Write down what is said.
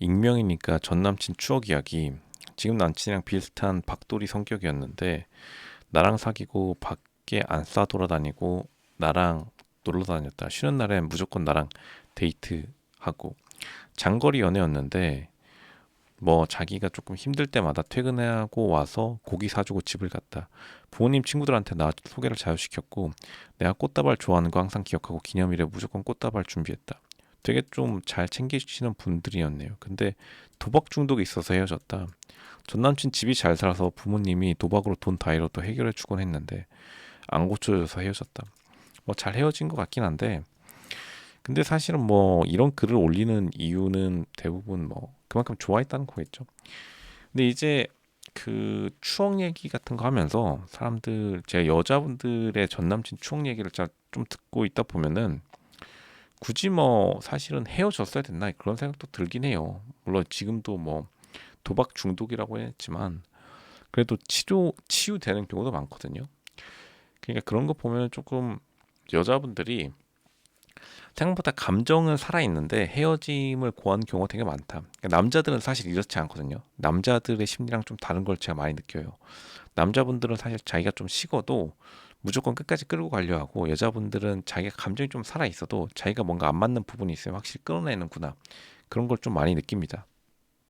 익명이니까 전 남친 추억 이야기. 지금 남친이랑 비슷한 박돌이 성격이었는데 나랑 사귀고 밖에 안 싸 돌아다니고 나랑 놀러 다녔다. 쉬는 날엔 무조건 나랑 데이트하고 장거리 연애였는데 뭐 자기가 조금 힘들 때마다 퇴근하고 와서 고기 사주고 집을 갔다. 부모님 친구들한테 나 소개를 자유시켰고 내가 꽃다발 좋아하는 거 항상 기억하고 기념일에 무조건 꽃다발 준비했다. 되게 좀 잘 챙겨주시는 분들이었네요. 근데 도박 중독이 있어서 헤어졌다. 전 남친 집이 잘 살아서 부모님이 도박으로 돈 다 잃어도 해결해 주곤 했는데 안 고쳐져서 헤어졌다. 뭐 잘 헤어진 것 같긴 한데 근데 사실은 뭐 이런 글을 올리는 이유는 대부분 뭐 그만큼 좋아했다는 거겠죠. 근데 이제 그 추억 얘기 같은 거 하면서 사람들 제가 여자분들의 전 남친 추억 얘기를 자- 좀 듣고 있다 보면은 굳이 뭐 사실은 헤어졌어야 됐나 그런 생각도 들긴 해요. 물론 지금도 뭐 도박 중독이라고 했지만 그래도 치료 치유되는 경우도 많거든요. 그러니까 그런 거 보면 조금 여자분들이 생각보다 감정은 살아 있는데 헤어짐을 고하는 경우가 되게 많다. 그러니까 남자들은 사실 이렇지 않거든요. 남자들의 심리랑 좀 다른 걸 제가 많이 느껴요. 남자분들은 사실 자기가 좀 식어도 무조건 끝까지 끌고 가려 하고 여자분들은 자기가 감정이 좀 살아 있어도 자기가 뭔가 안 맞는 부분이 있으면 확실히 끌어내는구나. 그런 걸 좀 많이 느낍니다.